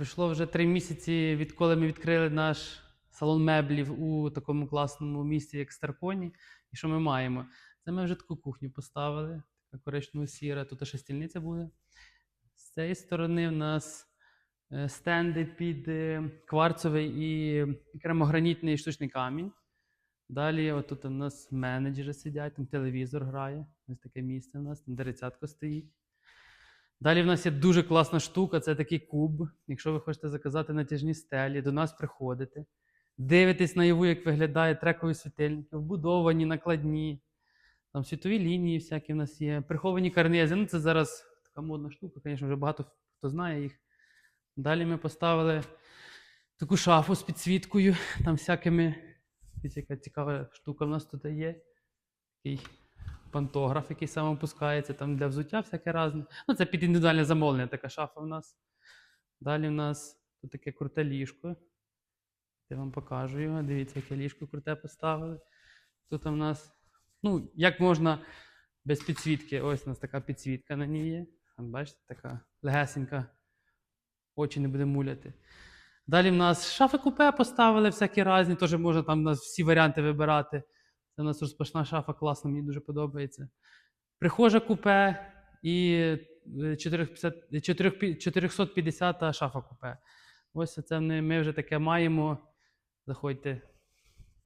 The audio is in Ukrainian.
Пройшло вже три місяці, відколи ми відкрили наш салон меблів у такому класному місті, як Старконі. І що ми маємо? Це ми вже таку кухню поставили, така коричнево сіра, тут ще стільниця буде. З цієї сторони в нас е, стенди під е, кварцовий і кремогранітний штучний камінь. Далі, отут у нас менеджери сидять, там телевізор грає. Ось таке місце у нас, там дерецятко стоїть. Далі в нас є дуже класна штука, це такий куб. Якщо ви хочете заказати натяжні стелі, до нас приходите, дивитесь наяву, як виглядає трекові світильники, вбудовані, накладні, там світові лінії всякі в нас є, приховані карнизи. Ну, це зараз така модна штука, звісно, вже багато хто знає їх. Далі ми поставили таку шафу з підсвіткою, там всякими. Яка цікава штука в нас тут є. Такий пантограф, який сам опускається, там для взуття всяке разне. Ну, це під індивідуальне замовлення така шафа в нас. Далі в нас тут таке круте ліжко. Я вам покажу його. Дивіться, яке ліжко круте поставили. Тут у нас, ну, як можна без підсвітки. Ось у нас така підсвітка на ній є. Бачите, така легесенька. Очі не буде муляти. Далі в нас шафи купе поставили всякі різні, теж можна там у нас всі варіанти вибирати. Це у нас розпашна шафа, класна, мені дуже подобається. Прихожа купе і е, 450 450 шафа купе. Ось це ми вже таке маємо. Заходьте,